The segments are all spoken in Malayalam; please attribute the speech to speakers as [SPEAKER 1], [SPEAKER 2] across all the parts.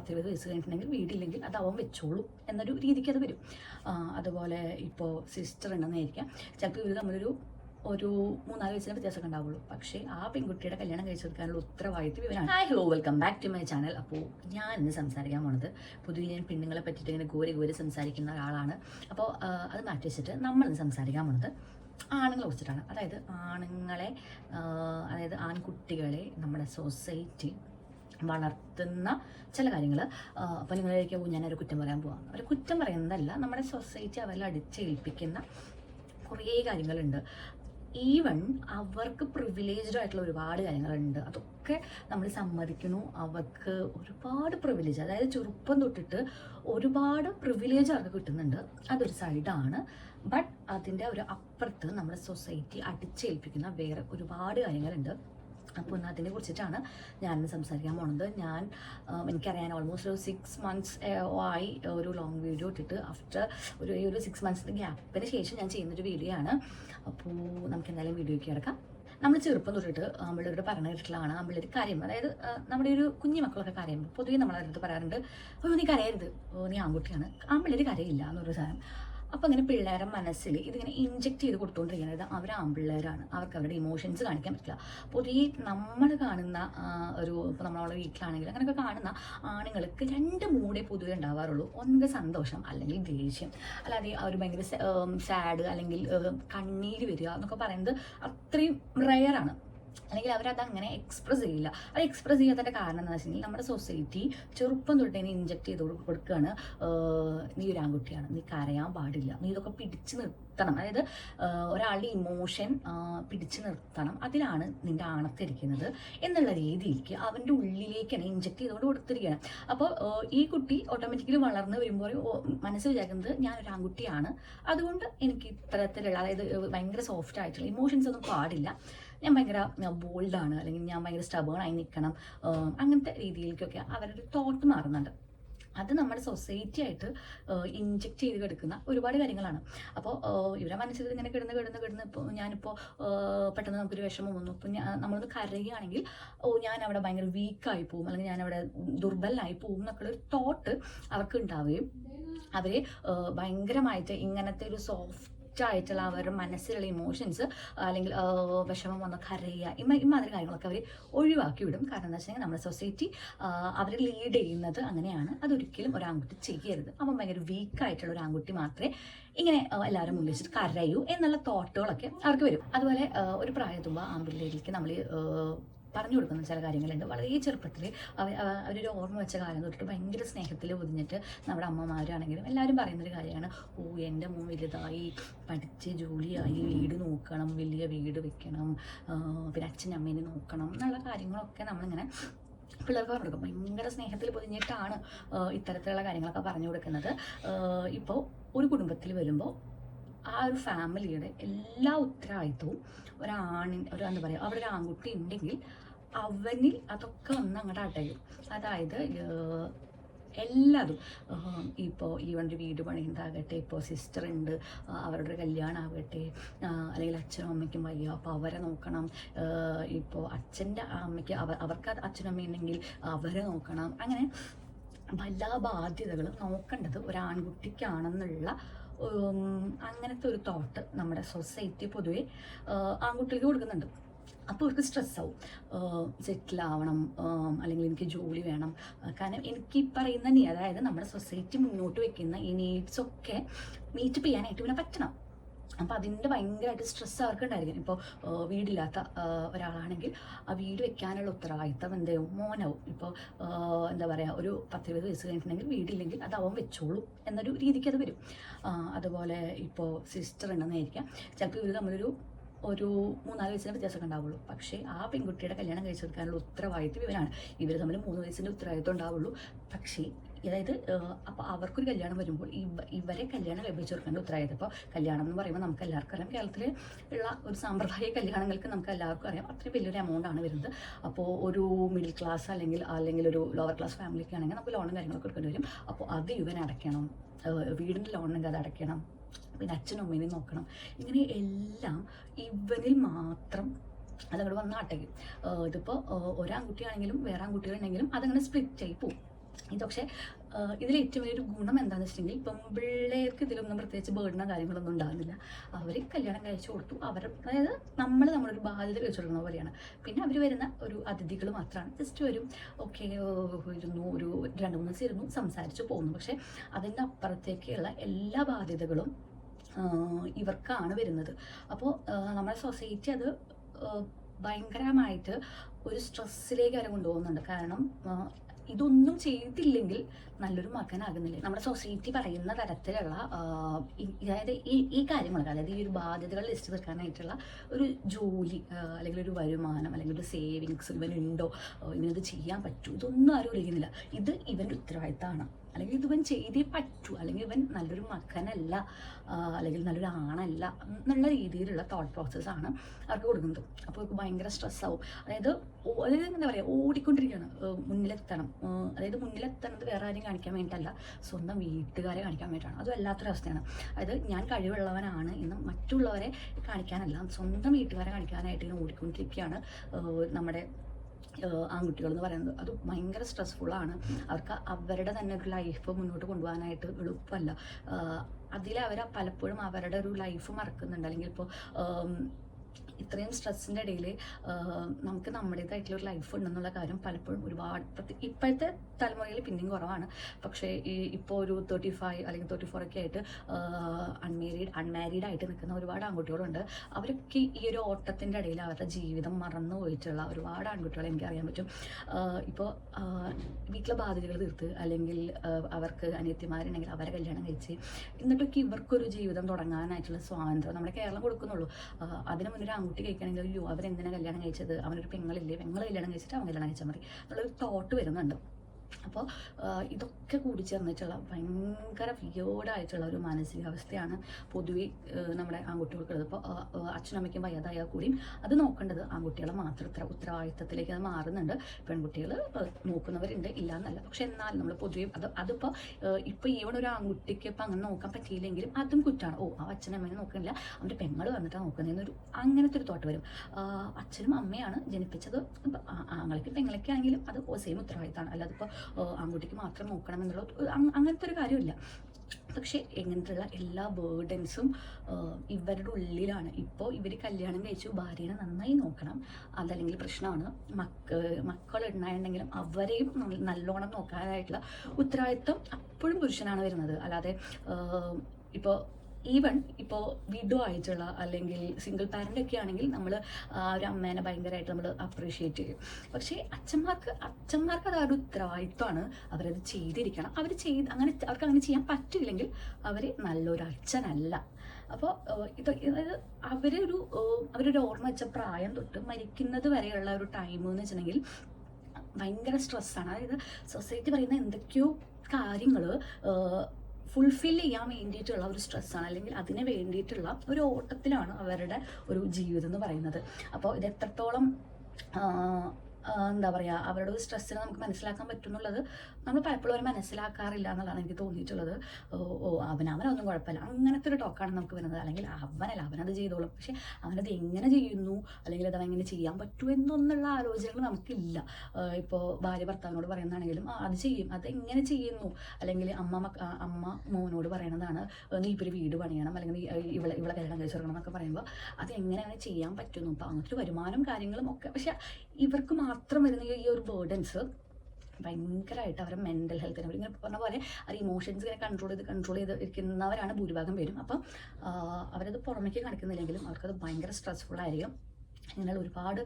[SPEAKER 1] പത്തിരുപത് വയസ്സ് കഴിഞ്ഞിട്ടുണ്ടെങ്കിൽ വീടില്ലെങ്കിൽ അത് അവൻ വെച്ചോളൂ എന്നൊരു രീതിക്ക് അത് വരും. അതുപോലെ ഇപ്പോൾ സിസ്റ്റർ ഉണ്ടെന്നായിരിക്കാം. ചിലപ്പോൾ ഇവർ തമ്മിലൊരു ഒരു മൂന്നാൽ വയസ്സിന് വ്യത്യാസമൊക്കെ ഉണ്ടാവുള്ളൂ. പക്ഷേ ആ പെൺകുട്ടിയുടെ കല്യാണം കഴിച്ചെടുക്കാനുള്ള ഉത്തരവാദിത്വം ഇവരാണ് hi hello welcome back to my channel അപ്പോൾ ഞാൻ ഇന്ന് സംസാരിക്കാൻ പോണത് പൊതുവെ ഞാൻ പെണ്ണുങ്ങളെ പറ്റിയിട്ട് ഇങ്ങനെ ഗോരി ഗോരി സംസാരിക്കുന്ന ഒരാളാണ്. അപ്പോൾ അത് മാറ്റി വെച്ചിട്ട് നമ്മൾ ഇന്ന് സംസാരിക്കാൻ പോണത് ആണുങ്ങളെ കുറിച്ചിട്ടാണ്. അതായത് ആണുങ്ങളെ അതായത് ആൺകുട്ടികളെ നമ്മുടെ സൊസൈറ്റി വളർത്തുന്ന ചില കാര്യങ്ങൾ അപ്പോൾ നിങ്ങളിലേക്ക് ഞാനൊരു കുറ്റം പറയാൻ പോവാം. ഒരു കുറ്റം പറയുന്നതല്ല നമ്മുടെ സൊസൈറ്റി അവരിൽ അടിച്ചേൽപ്പിക്കുന്ന കുറേ കാര്യങ്ങളുണ്ട്. ഈവൺ അവർക്ക് പ്രിവിലേജ്ഡ് ആയിട്ടുള്ള ഒരുപാട് കാര്യങ്ങളുണ്ട്. അതൊക്കെ നമ്മൾ സമ്മതിക്കുന്നു. അവർക്ക് ഒരുപാട് പ്രിവിലേജ് അതായത് ചെറുപ്പം തൊട്ടിട്ട് ഒരുപാട് പ്രിവിലേജ് അവർക്ക് കിട്ടുന്നുണ്ട്. അതൊരു സൈഡാണ് ബട്ട് അതിന്റെ ഒരു അപ്പുറത്ത് നമ്മുടെ സൊസൈറ്റി അടിച്ചേൽപ്പിക്കുന്ന വേറെ ഒരുപാട് കാര്യങ്ങളുണ്ട്. അപ്പോൾ ഇന്ന് അതിനെ കുറിച്ചിട്ടാണ് ഞാൻ സംസാരിക്കാൻ പോണത്. ഞാൻ എനിക്കറിയാൻ ഓൾമോസ്റ്റ് ഒരു സിക്സ് മന്ത്സ് ആയി ഒരു ലോങ് വീഡിയോ ഇട്ടിട്ട് ആഫ്റ്റർ ഒരു ഈ ഒരു സിക്സ് മന്ത്സിന്റെ ഗ്യാപ്പിന് ശേഷം ഞാൻ ചെയ്യുന്നൊരു വീഡിയോ ആണ്. അപ്പോൾ നമുക്ക് എന്തായാലും വീഡിയോയ്ക്ക് കിടക്കാം. നമ്മൾ ചെറുപ്പം തൊട്ടിട്ട് നമ്മളിവിടെ പറഞ്ഞു കേട്ടിട്ടുള്ളതാണ് നമ്മളൊരു കാര്യം. അതായത് നമ്മുടെ ഒരു കുഞ്ഞു മക്കളൊക്കെ കരയുമ്പോൾ പൊതുവേ നമ്മളവരുടെ അടുത്ത് പറയാറുണ്ട് ഓ നീ കരയരുത്. ഓ നീ ആൺകുട്ടിയാണ്. ആമ്പിള്ളേർ കരയില്ല എന്നൊരു സാധനം. അപ്പോൾ അങ്ങനെ പിള്ളേരെ മനസ്സിൽ ഇതിങ്ങനെ ഇഞ്ചെക്ട് ചെയ്ത് കൊടുത്തുകൊണ്ടിരിക്കുന്നത് അവർ ആൺപിള്ളേരാണ് അവർക്ക് അവരുടെ ഇമോഷൻസ് കാണിക്കാൻ പറ്റില്ല. പൊതുവേ നമ്മൾ കാണുന്ന ഒരു ഇപ്പോൾ നമ്മളവിടെ വീട്ടിലാണെങ്കിൽ അങ്ങനെയൊക്കെ കാണുന്ന ആണുങ്ങൾക്ക് രണ്ട് മൂടേ പൊതുവേ ഉണ്ടാവാറുള്ളൂ. ഒന്നുകിൽ സന്തോഷം അല്ലെങ്കിൽ ദേഷ്യം അല്ലാതെ അവർ ഭയങ്കര സാഡ് അല്ലെങ്കിൽ കണ്ണീര് വരിക എന്നൊക്കെ പറയുന്നത് അത്രയും റെയറാണ് അല്ലെങ്കിൽ അവരത് അങ്ങനെ എക്സ്പ്രസ് ചെയ്യില്ല. അത് എക്സ്പ്രസ് ചെയ്യാത്തതിന്റെ കാരണം എന്താ വെച്ചിട്ടുണ്ടെങ്കിൽ നമ്മുടെ സൊസൈറ്റി ചെറുപ്പം തൊട്ട് തന്നെ ഇഞ്ചക്ട് ചെയ്ത് കൊടു- കൊടുക്കുകയാണ് നീ ഒരു ആൺകുട്ടിയാണ് നീ കരയാൻ പാടില്ല നീ ഇതൊക്കെ പിടിച്ചു നിർത്തണം. അതായത് ഒരാളുടെ ഇമോഷൻ പിടിച്ചു നിർത്തണം. അതിലാണ് നിന്റെ ആണത്തിരിക്കുന്നത് എന്നുള്ള രീതിയിലേക്ക് അവന്റെ ഉള്ളിലേക്കാണ് ഇഞ്ചക്ട് ചെയ്തുകൊണ്ട് കൊടുത്തിരിക്കുകയാണ് അപ്പോൾ ഈ കുട്ടി ഓട്ടോമാറ്റിക്കലി വളർന്ന് വരുമ്പോൾ മനസ്സ് വിചാരിക്കുന്നത് ഞാൻ ഒരു ആൺകുട്ടിയാണ്. അതുകൊണ്ട് എനിക്ക് ഇത്തരത്തിലുള്ള അതായത് ഭയങ്കര സോഫ്റ്റ് ആയിട്ടുള്ള ഇമോഷൻസ് ഒന്നും പാടില്ല. ഞാൻ ഭയങ്കര ബോൾഡാണ് അല്ലെങ്കിൽ ഞാൻ ഭയങ്കര സ്റ്റബേണായി നിൽക്കണം അങ്ങനത്തെ രീതിയിലേക്കൊക്കെ അവരുടെ തോട്ട് മാറുന്നുണ്ട്. അത് നമ്മുടെ സൊസൈറ്റി ആയിട്ട് ഇഞ്ചെക്ട് ചെയ്ത് കിടക്കുന്ന ഒരുപാട് കാര്യങ്ങളാണ്. അപ്പോൾ ഇവരെ മനസ്സിൽ ഇങ്ങനെ കിടന്ന് കിടന്ന് കിടന്ന് ഇപ്പോൾ ഞാനിപ്പോൾ പെട്ടെന്ന് നമുക്കൊരു വിഷമം വന്നു. ഇപ്പം നമ്മളൊന്ന് കരയുകയാണെങ്കിൽ ഓ ഞാൻ അവിടെ ഭയങ്കര വീക്കായി പോകും. അല്ലെങ്കിൽ ഞാൻ അവിടെ ദുർബലനായി പോകും എന്നൊക്കെയുള്ള ഒരു തോട്ട് അവർക്ക് ഉണ്ടാവുകയും അവരെ ഭയങ്കരമായിട്ട് ഇങ്ങനത്തെ ഒരു സോഫ്റ്റ് ആയിട്ടുള്ള അവരുടെ മനസ്സിലുള്ള ഇമോഷൻസ് അല്ലെങ്കിൽ വിഷമം വന്ന് കരയുക ഇമ്മ ഇമാതിരി കാര്യങ്ങളൊക്കെ അവർ ഒഴിവാക്കി വിടും കാരണം എന്താ വെച്ചാൽ നമ്മുടെ സൊസൈറ്റി അവരെ ലീഡ് ചെയ്യുന്നത് അങ്ങനെയാണ്. അതൊരിക്കലും ഒരു ചെയ്യരുത്. അപ്പം ഭയങ്കര വീക്കായിട്ടുള്ള ഒരു ആൺകുട്ടി മാത്രമേ ഇങ്ങനെ എല്ലാവരും മുന്നിൽ വെച്ചിട്ട് കരയൂ എന്നുള്ള തോട്ടുകളൊക്കെ അവർക്ക് വരും. അതുപോലെ ഒരു പ്രായത്തുമ്പോൾ ആൺപിള്ളേരിലേക്ക് നമ്മൾ പറഞ്ഞു കൊടുക്കുന്ന ചില കാര്യങ്ങളുണ്ട്. വളരെ ചെറുപ്പത്തിൽ അവരൊരു ഓർമ്മ വെച്ച കാലം തൊട്ടിട്ട് ഭയങ്കര സ്നേഹത്തിൽ ഒതിഞ്ഞിട്ട് നമ്മുടെ അമ്മമാരാണെങ്കിലും എല്ലാവരും പറയുന്നൊരു കാര്യമാണ് ഓ എന്റെ മോൻ വലുതായി പഠിച്ച് ജോലിയായി വീട് നോക്കണം വലിയ വീട് വെക്കണം പിന്നെ അച്ഛനും അമ്മേനെ നോക്കണം എന്നുള്ള കാര്യങ്ങളൊക്കെ നമ്മളിങ്ങനെ പിള്ളേർക്ക് പറഞ്ഞു കൊടുക്കും. ഭയങ്കര സ്നേഹത്തിൽ പൊതിഞ്ഞിട്ടാണ് ഇത്തരത്തിലുള്ള കാര്യങ്ങളൊക്കെ പറഞ്ഞു കൊടുക്കുന്നത്. ഇപ്പോൾ ഒരു കുടുംബത്തിൽ വരുമ്പോൾ ആ ഒരു ഫാമിലിയുടെ എല്ലാ ഉത്തരവാദിത്വവും ഒരാണിൻ ഒരു എന്താ പറയുക അവിടെ ഒരു ആൺകുട്ടി ഉണ്ടെങ്കിൽ അവനിൽ അതൊക്കെ ഒന്ന് അങ്ങോട്ട് അടയും. അതായത് എല്ലാതും. ഇപ്പോൾ ഈവൻ ഒരു വീട് പണിയുണ്ടാകട്ടെ ഇപ്പോൾ സിസ്റ്റർ ഉണ്ട് അവരുടെ കല്യാണം ആകട്ടെ അല്ലെങ്കിൽ അച്ഛനും അമ്മയ്ക്കും വയ്യ. അപ്പോൾ അവരെ നോക്കണം. ഇപ്പോൾ അച്ഛന്റെ അമ്മയ്ക്ക് അവർ അവർക്ക് അച്ഛനും അമ്മയുണ്ടെങ്കിൽ അവരെ നോക്കണം. അങ്ങനെ എല്ലാ ബാധ്യതകളും നോക്കേണ്ടത് ഒരു ആൺകുട്ടിക്കാണെന്നുള്ള ഉം, അങ്ങനത്തെ ഒരു തോട്ട് നമ്മുടെ സൊസൈറ്റി പൊതുവെ ആൺകുട്ടികൾക്ക് കൊടുക്കുന്നുണ്ട്. അപ്പോൾ അവർക്ക് സ്ട്രെസ്സാവും സെറ്റിലാവണം അല്ലെങ്കിൽ എനിക്ക് ജോലി വേണം. കാരണം എനിക്ക് ഈ പറയുന്ന അതായത് നമ്മുടെ സൊസൈറ്റി മുന്നോട്ട് വെക്കുന്ന ഈ നീഡ്സ് ഒക്കെ മീറ്റ് ചെയ്യാനായിട്ട് പിന്നെ പറ്റണം. അപ്പോൾ അതിന്റെ ഭയങ്കരമായിട്ട് സ്ട്രെസ് അവർക്ക് ഉണ്ടായിരിക്കും ഇപ്പോൾ വീടില്ലാത്ത ഒരാളാണെങ്കിൽ ആ വീട് വെക്കാനുള്ള ഉത്തരവാദിത്തം എന്താവും മോനാവും. ഇപ്പോൾ എന്താ പറയുക ഒരു പത്തിരുപത് വയസ്സ് കഴിഞ്ഞിട്ടുണ്ടെങ്കിൽ വീടില്ലെങ്കിൽ അത് അവൻ വെച്ചോളും എന്നൊരു രീതിക്ക് അത് വരും. അതുപോലെ ഇപ്പോൾ സിസ്റ്റർ ഉണ്ടെന്നായിരിക്കാം. ചിലപ്പോൾ ഇവർ തമ്മിലൊരു ഒരു മൂന്നാൽ വയസ്സിന് വ്യത്യാസമൊക്കെ ഉണ്ടാവുള്ളൂ. പക്ഷേ ആ പെൺകുട്ടിയുടെ കല്യാണം കഴിച്ചു കൊടുക്കാനുള്ള ഉത്തരവാദിത്വം ഇവരാണ് ഇവർ തമ്മിൽ മൂന്ന് വയസ്സിന്റെ ഉത്തരവാദിത്വം ഉണ്ടാവുള്ളൂ. പക്ഷേ അതായത് അപ്പോൾ അവർക്കൊരു കല്യാണം വരുമ്പോൾ ഇവ ഇവരെ കല്യാണം ലഭിച്ചു കൊടുക്കേണ്ട ഉത്തരവാദിത്വം. ഇപ്പോൾ കല്യാണം എന്ന് പറയുമ്പോൾ നമുക്ക് എല്ലാവർക്കും അറിയാം കേരളത്തിൽ ഉള്ള ഒരു സാമ്പ്രദായിക കല്യാണങ്ങൾക്ക് നമുക്ക് എല്ലാവർക്കും അറിയാം. അത്രയും വലിയൊരു എമൗണ്ട് ആണ് വരുന്നത്. അപ്പോൾ ഒരു മിഡിൽ ക്ലാസ് അല്ലെങ്കിൽ അല്ലെങ്കിൽ ഒരു ലോവർ ക്ലാസ് ഫാമിലിക്ക് ആണെങ്കിൽ നമുക്ക് ലോണും കാര്യങ്ങളൊക്കെ കൊടുക്കേണ്ടി വരും. അപ്പോൾ അത് ഇവൻ അടയ്ക്കണം. വീടിന്റെ ലോണിനൊക്കെ അത് അടയ്ക്കണം. പിന്നെ അച്ഛനും അമ്മേനെയും നോക്കണം. ഇങ്ങനെ എല്ലാം ഇവനിൽ മാത്രം അതങ്ങോട്ട് വന്ന് അട്ടയ്ക്കും ഇതിപ്പോൾ ഒരാൺകുട്ടിയാണെങ്കിലും വേറെ ആൺകുട്ടികളുണ്ടെങ്കിലും അതങ്ങനെ സ്പ്ലിറ്റ് ആയി പോകും ഇതൊക്കെ ഇതിൽ ഏറ്റവും വലിയൊരു ഗുണം എന്താണെന്ന് വെച്ചിട്ടുണ്ടെങ്കിൽ ഇപ്പം പിള്ളേർക്ക് ഇതിലൊന്നും പ്രത്യേകിച്ച് ബേർഡനോ കാര്യങ്ങളൊന്നും ഉണ്ടാകുന്നില്ല അവർ കല്യാണം കഴിച്ചു കൊടുത്തു. അവർ അതായത് നമ്മൾ നമ്മളൊരു ബാധ്യത കഴിച്ചു കൊടുക്കുന്ന പോലെയാണ്. പിന്നെ അവർ വരുന്ന ഒരു അതിഥികൾ മാത്രമാണ്. ജസ്റ്റ് വരും. ഓക്കെ ഇരുന്നു ഒരു രണ്ട് മൂന്ന് ദിവസം ഇരുന്നു സംസാരിച്ചു പോകുന്നു. പക്ഷേ അതിന്റെ അപ്പുറത്തേക്കുള്ള എല്ലാ ബാധ്യതകളും ഇവർക്കാണ് വരുന്നത്. അപ്പോൾ നമ്മുടെ സൊസൈറ്റി അത് ഭയങ്കരമായിട്ട് ഒരു സ്ട്രെസ്സിലേക്ക് അവരെ കൊണ്ടുപോകുന്നുണ്ട്. കാരണം ഇതൊന്നും ചെയ്തില്ലെങ്കിൽ നല്ലൊരു മകനാകുന്നില്ല? നമ്മുടെ സൊസൈറ്റി പറയുന്ന തരത്തിലുള്ള അതായത് ഈ ഈ കാര്യങ്ങൾ അതായത് ഈ ഒരു ബാധ്യതകൾ ലിസ്റ്റ് തീർക്കാനായിട്ടുള്ള ഒരു ജോലി അല്ലെങ്കിൽ ഒരു വരുമാനം അല്ലെങ്കിൽ ഒരു സേവിങ്സ് ഇവനുണ്ടോ? ഇവനത് ചെയ്യാൻ പറ്റൂ? ഇതൊന്നും ആരും അറിയുന്നില്ല ഇത് ഇവന്റെ ഉത്തരവാദിത്തമാണ്. അല്ലെങ്കിൽ ഇവൻ ചെയ്തേ പറ്റൂ. അല്ലെങ്കിൽ ഇവൻ നല്ലൊരു മകനല്ല അല്ലെങ്കിൽ നല്ലൊരു ആണല്ല എന്നുള്ള രീതിയിലുള്ള തോട്ട് പ്രോസസ്സാണ് അവർക്ക് കൊടുക്കുന്നത്. അപ്പോൾ അവർക്ക് ഭയങ്കര സ്ട്രെസ്സാവും അതായത് അതായത് എന്താ പറയുക ഓടിക്കൊണ്ടിരിക്കുകയാണ്. മുന്നിലെത്തണം. അതായത് മുന്നിലെത്തണത് വേറെ ആരും കാണിക്കാൻ വേണ്ടിയിട്ടല്ല സ്വന്തം വീട്ടുകാരെ കാണിക്കാൻ വേണ്ടിയിട്ടാണ്. അത് വല്ലാത്തൊരവസ്ഥയാണ്. അതായത് ഞാൻ കഴിവുള്ളവനാണ് എന്ന് മറ്റുള്ളവരെ കാണിക്കാനല്ല സ്വന്തം വീട്ടുകാരെ കാണിക്കാനായിട്ട് ഇങ്ങനെ ഓടിക്കൊണ്ടിരിക്കുകയാണ്. നമ്മുടെ ആൺകുട്ടികൾ എന്ന് പറയുന്നത് അത് ഭയങ്കര സ്ട്രെസ്ഫുള്ളാണ് അവർക്ക് അവരുടെ തന്നെ ഒരു ലൈഫ് മുന്നോട്ട് കൊണ്ടുപോകാനായിട്ട് എളുപ്പമല്ല. അതിൽ അവർ പലപ്പോഴും അവരുടെ ഒരു ലൈഫ് മറക്കുന്നുണ്ട്. അല്ലെങ്കിൽ ഇപ്പോൾ ഇത്രയും സ്ട്രെസ്സിന്റെ ഇടയിൽ നമുക്ക് നമ്മുടേതായിട്ടുള്ള ഒരു ലൈഫ് ഉണ്ടെന്നുള്ള കാര്യം പലപ്പോഴും ഒരുപാട് ഇപ്പോഴത്തെ തലമുറയിൽ പിന്നെയും കുറവാണ്. പക്ഷേ ഈ ഇപ്പോൾ ഒരു തേർട്ടി ഫൈവ് അല്ലെങ്കിൽ തേർട്ടി ഫോർ ഒക്കെ ആയിട്ട് അൺമാരീഡ് അൺമാരീഡ് ആയിട്ട് നിൽക്കുന്ന ഒരുപാട് ആൺകുട്ടികളുണ്ട്. അവരൊക്കെ ഈ ഒരു ഓട്ടത്തിന്റെ ഇടയിൽ അവരുടെ ജീവിതം മറന്നു പോയിട്ടുള്ള ഒരുപാട് ആൺകുട്ടികളെ എനിക്ക് അറിയാൻ പറ്റും ഇപ്പോൾ വീട്ടിലെ ബാധ്യതകൾ തീർത്ത് അല്ലെങ്കിൽ അവർക്ക് അനിയത്തിമാരുണ്ടെങ്കിൽ അവരെ കല്യാണം കഴിച്ച് എന്നിട്ടൊക്കെ ഇവർക്കൊരു ജീവിതം തുടങ്ങാനായിട്ടുള്ള സ്വാതന്ത്ര്യം നമ്മുടെ കേരളം കൊടുക്കുന്നുള്ളൂ. അതിന് മുന്നേ ഒരു കഴിക്കണമെങ്കിൽ അയ്യോ അവരെങ്ങനെ കല്യാണം കഴിച്ചത്? അവനൊരു പെങ്ങളില്ലേ? പെങ്ങൾ കല്യാണം കഴിച്ചിട്ട് അവൻ കല്യാണം കഴിച്ചാൽ മതി. എന്നുള്ളൊരു തോട്ട് വരുന്നുണ്ട്. അപ്പോൾ ഇതൊക്കെ കൂടി ചേർന്നിട്ടുള്ള ഭയങ്കര വിയോഡായിട്ടുള്ള ഒരു മാനസികാവസ്ഥയാണ് പൊതുവെ നമ്മുടെ ആൺകുട്ടികൾക്കുള്ളത്. ഇപ്പോൾ അച്ഛനമ്മയ്ക്കും വയ്യാതായാൽ കൂടിയും അത് നോക്കേണ്ടത് ആൺകുട്ടികളെ മാത്രം ഉത്തര ഉത്തരവാദിത്തത്തിലേക്ക് അത് മാറുന്നുണ്ട്. പെൺകുട്ടികൾ നോക്കുന്നവരുണ്ട്. ഇല്ല എന്നല്ല പക്ഷെ എന്നാലും നമ്മൾ പൊതുവെ അത് അതിപ്പോൾ ഇപ്പോൾ ഈവൺ ഒരു ആൺകുട്ടിക്ക് ഇപ്പം അങ്ങനെ നോക്കാൻ പറ്റിയില്ലെങ്കിലും അതും കുറ്റാണ്. ഓ ആ അച്ഛനമ്മേനെ നോക്കുന്നില്ല. അവന്റെ പെങ്ങൾ വന്നിട്ടാണ് നോക്കുന്നതെന്നൊരു അങ്ങനത്തെ ഒരു തോട്ട് വരും. അച്ഛനും അമ്മയാണ് ജനിപ്പിച്ചത്. ഇപ്പം ആ- ആങ്ങൾക്ക് പെങ്ങളൊക്കെ ആണെങ്കിലും അത് സെയിം ഉത്തരവാദിത്തമാണ്. അല്ലാതെ ഇപ്പോൾ ആൺകുട്ടിക്ക് മാത്രം നോക്കണം എന്നുള്ള അങ്ങനത്തെ ഒരു കാര്യമില്ല. പക്ഷേ എങ്ങനത്തെയുള്ള എല്ലാ ബേർഡൻസും ഇവരുടെ ഉള്ളിലാണ്. ഇപ്പോൾ ഇവർ കല്യാണം കഴിച്ചു ഭാര്യനെ നന്നായി നോക്കണം. അതല്ലെങ്കിൽ പ്രശ്നമാണ്. മക്ക മക്കൾ ഉണ്ടായിട്ടുണ്ടെങ്കിലും അവരെയും നല്ലോണം നോക്കാനായിട്ടുള്ള ഉത്തരവാദിത്വം അപ്പോഴും പുരുഷനാണ് വരുന്നത്. അല്ലാതെ ഇപ്പോൾ ഈവൻ ഇപ്പോൾ വിഡോ ആയിട്ടുള്ള അല്ലെങ്കിൽ സിംഗിൾ പാരന്റ് ഒക്കെ ആണെങ്കിൽ നമ്മൾ ആ ഒരു അമ്മേനെ ഭയങ്കരമായിട്ട് നമ്മൾ അപ്രീഷിയേറ്റ് ചെയ്യും. പക്ഷേ അച്ഛന്മാർക്ക് അച്ഛന്മാർക്ക് അത് ഒരു ഉത്തരവാദിത്വമാണ്. അവരത് ചെയ്തിരിക്കണം. അവർ ചെയ്ത് അങ്ങനെ അവർക്ക് അങ്ങനെ ചെയ്യാൻ പറ്റില്ലെങ്കിൽ അവർ നല്ലൊരു അച്ഛനല്ല. അപ്പോൾ ഇത് അതായത് അവരൊരു അവരൊരു ഓർമ്മ വെച്ച പ്രായം തൊട്ട് മരിക്കുന്നത് വരെയുള്ള ഒരു ടൈം എന്ന് വെച്ചിട്ടുണ്ടെങ്കിൽ ഭയങ്കര സ്ട്രെസ്സാണ് അതായത് സൊസൈറ്റി പറയുന്ന എന്തൊക്കെയോ കാര്യങ്ങൾ ഫുൾഫിൽ ചെയ്യാൻ വേണ്ടിയിട്ടുള്ള ഒരു സ്ട്രെസ്സാണ് അല്ലെങ്കിൽ അതിന് വേണ്ടിയിട്ടുള്ള ഒരു ഓട്ടത്തിലാണ് അവരുടെ ഒരു ജീവിതം എന്ന് പറയുന്നത്. അപ്പോൾ ഇത് എത്രത്തോളം എന്താ പറയുക അവരുടെ ഒരു സ്ട്രെസ്സിനെ നമുക്ക് മനസ്സിലാക്കാൻ പറ്റുന്നുള്ളത് നമ്മൾ പലപ്പോഴും അവർ മനസ്സിലാക്കാറില്ല എന്നുള്ളതാണ് എനിക്ക് തോന്നിയിട്ടുള്ളത്. ഓ അവനവനൊന്നും കുഴപ്പമില്ല. അങ്ങനത്തെ ഒരു ടോക്കാണ് നമുക്ക് വരുന്നത്. അല്ലെങ്കിൽ അവനല്ല അവനത് ചെയ്തോളും. പക്ഷെ അവനത് എങ്ങനെ ചെയ്യുന്നു? അല്ലെങ്കിൽ അത് എങ്ങനെ ചെയ്യാൻ പറ്റുമോ എന്നൊന്നുള്ള ആലോചനകൾ നമുക്കില്ല. ഇപ്പോൾ ഭാര്യ ഭർത്താവിനോട് പറയുന്നതാണെങ്കിലും അത് ചെയ്യും. അത് എങ്ങനെ ചെയ്യുന്നു? അല്ലെങ്കിൽ അമ്മ അമ്മ മോനോട് പറയണതാണ് നീ ഇപ്പോൾ ഒരു വീട് പണിയണം. അല്ലെങ്കിൽ ഇവളെ ഇവളെ കല്യാണം കഴിച്ചു തുടങ്ങണം എന്നൊക്കെ പറയുമ്പോൾ അത് എങ്ങനെയാണ് ചെയ്യാൻ പറ്റുന്നു? അപ്പോൾ അങ്ങനത്തെ ഒരു വരുമാനം കാര്യങ്ങളും ഒക്കെ. പക്ഷേ ഇവർക്ക് മാത്രം വരുന്ന ഈ ഒരു ബേർഡൻസ് ഭയങ്കരമായിട്ട് അവരുടെ മെന്റൽ ഹെൽത്തിനെ ഇങ്ങനെ പറഞ്ഞ പോലെ അവർ ഇമോഷൻസ് ഇങ്ങനെ കൺട്രോൾ ചെയ്ത് കൺട്രോൾ ചെയ്ത് ഇരിക്കുന്നവരാണ് ഭൂരിഭാഗം പേരും. അപ്പം അവരത് പുറമേക്ക് കാണിക്കുന്നില്ലെങ്കിലും അവർക്കത് ഭയങ്കര സ്ട്രെസ്ഫുൾ ആയിരിക്കും. ഇങ്ങനെ ഒരുപാട്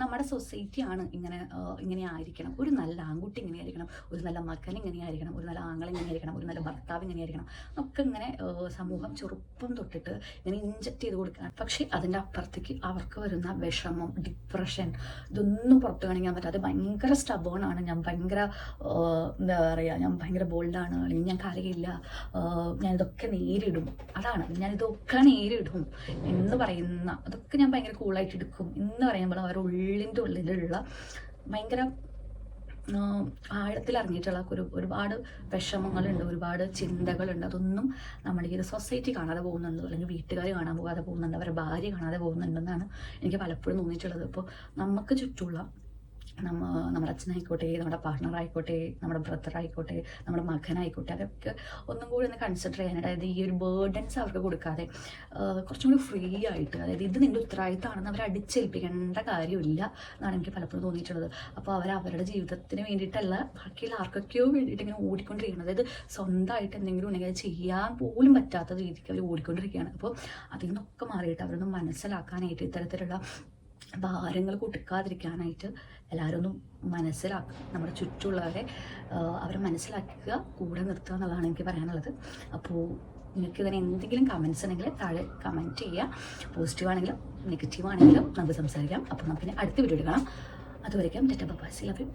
[SPEAKER 1] നമ്മുടെ സൊസൈറ്റിയാണ് ഇങ്ങനെ ഇങ്ങനെ ആയിരിക്കണം. ഒരു നല്ല ആൺകുട്ടി ഇങ്ങനെ ആയിരിക്കണം ഒരു നല്ല മകൻ ഇങ്ങനെ ആയിരിക്കണം ഒരു നല്ല ആങ്ങളെ ഇങ്ങനെ ആയിരിക്കണം ഒരു നല്ല ഭർത്താവ് ഇങ്ങനെ ആയിരിക്കണം. നമുക്ക് ഇങ്ങനെ സമൂഹം ചെറുപ്പം തൊട്ടിട്ട് ഇങ്ങനെ ഇഞ്ചക്ട് ചെയ്ത് കൊടുക്കണം. പക്ഷേ അതിന്റെ അപ്പുറത്തേക്ക് അവർക്ക് വരുന്ന വിഷമം ഡിപ്രഷൻ ഇതൊന്നും പുറത്തു കാണിക്കാൻ പറ്റാതെ ഭയങ്കര ആണ്. ഞാൻ ഭയങ്കര എന്താ പറയുക ഞാൻ ഭയങ്കര ബോൾഡാണ് അല്ലെങ്കിൽ ഞാൻ കരയില്ല ഞാൻ ഇതൊക്കെ നേരിടും. അതാണ് ഞാൻ ഞാനിതൊക്കെ നേരിടും എന്ന് പറയുന്ന അതൊക്കെ ഞാൻ ഭയങ്കര കൂളായിട്ട് എടുക്കും. എന്ന് പറയുമ്പോൾ അവരുടെ ഉള്ളിന്റെ ഉള്ളിലുള്ള ഭയങ്കര ആഴത്തിൽ അറിഞ്ഞിട്ടുള്ള ഒരു ഒരുപാട് വിഷമങ്ങളുണ്ട് ഒരുപാട് ചിന്തകളുണ്ട്. അതൊന്നും നമ്മുടെ ഈ ഒരു സൊസൈറ്റി കാണാതെ പോകുന്നുണ്ട്? അല്ലെങ്കിൽ വീട്ടുകാർ കാണാൻ പോകാതെ പോകുന്നുണ്ട്? അവരുടെ ഭാര്യ കാണാതെ പോകുന്നുണ്ടെന്നാണ് എനിക്ക് പലപ്പോഴും തോന്നിയിട്ടുള്ളത്. ഇപ്പോൾ നമുക്ക് ചുറ്റുമുള്ള നമ്മ നമ്മുടെ അച്ഛനായിക്കോട്ടെ നമ്മുടെ പാർട്ട്ണർ ആയിക്കോട്ടെ നമ്മുടെ ബ്രദർ ആയിക്കോട്ടെ നമ്മുടെ മകനായിക്കോട്ടെ അതൊക്കെ ഒന്നും കൂടി ഒന്ന് കൺസിഡർ ചെയ്യാൻ അതായത് ഈ ഒരു ബേർഡൻസ് അവർക്ക് കൊടുക്കാതെ കുറച്ചും കൂടി ഫ്രീ ആയിട്ട് അതായത് ഇത് നിന്റെ ഉത്തരവാദിത്തമാണെന്ന് അവരെ അടിച്ചേൽപ്പിക്കേണ്ട കാര്യമില്ല എന്നാണ് എനിക്ക് പലപ്പോഴും തോന്നിയിട്ടുള്ളത്. അപ്പോൾ അവർ അവരുടെ ജീവിതത്തിന് വേണ്ടിയിട്ടല്ല ബാക്കിയുള്ള ആർക്കൊക്കെയോ വേണ്ടിയിട്ട് ഇങ്ങനെ ഓടിക്കൊണ്ടിരിക്കുന്നത് അതായത് സ്വന്തമായിട്ട് എന്തെങ്കിലും ഉണ്ടെങ്കിൽ ചെയ്യാൻ പോലും പറ്റാത്ത രീതിക്ക് അവർ ഓടിക്കൊണ്ടിരിക്കുകയാണ്. അപ്പോൾ അതിൽ നിന്നൊക്കെ മാറിയിട്ട് അവരൊന്ന് മനസ്സിലാക്കാനായിട്ട് ഇത്തരത്തിലുള്ള ഭാരങ്ങൾ കൊടുക്കാതിരിക്കാനായിട്ട് എല്ലാവരും ഒന്നും മനസ്സിലാക്കുക നമ്മുടെ ചുറ്റുമുള്ളവരെ അവരെ മനസ്സിലാക്കുക കൂടെ നിർത്തുക എന്നുള്ളതാണ് എനിക്ക് പറയാനുള്ളത്. അപ്പോൾ നിങ്ങൾക്ക് ഇതിന് എന്തെങ്കിലും കമൻസ് ഉണ്ടെങ്കിൽ താഴെ കമന്റ് ചെയ്യുക. പോസിറ്റീവ് ആണെങ്കിലും നെഗറ്റീവ് ആണെങ്കിലും നമുക്ക് സംസാരിക്കാം. അപ്പോൾ നമുക്കിനി അടുത്ത വീഡിയോ കാണാം. അതുവരയ്ക്കും ടെറ്റ ബബാസ് ലവ്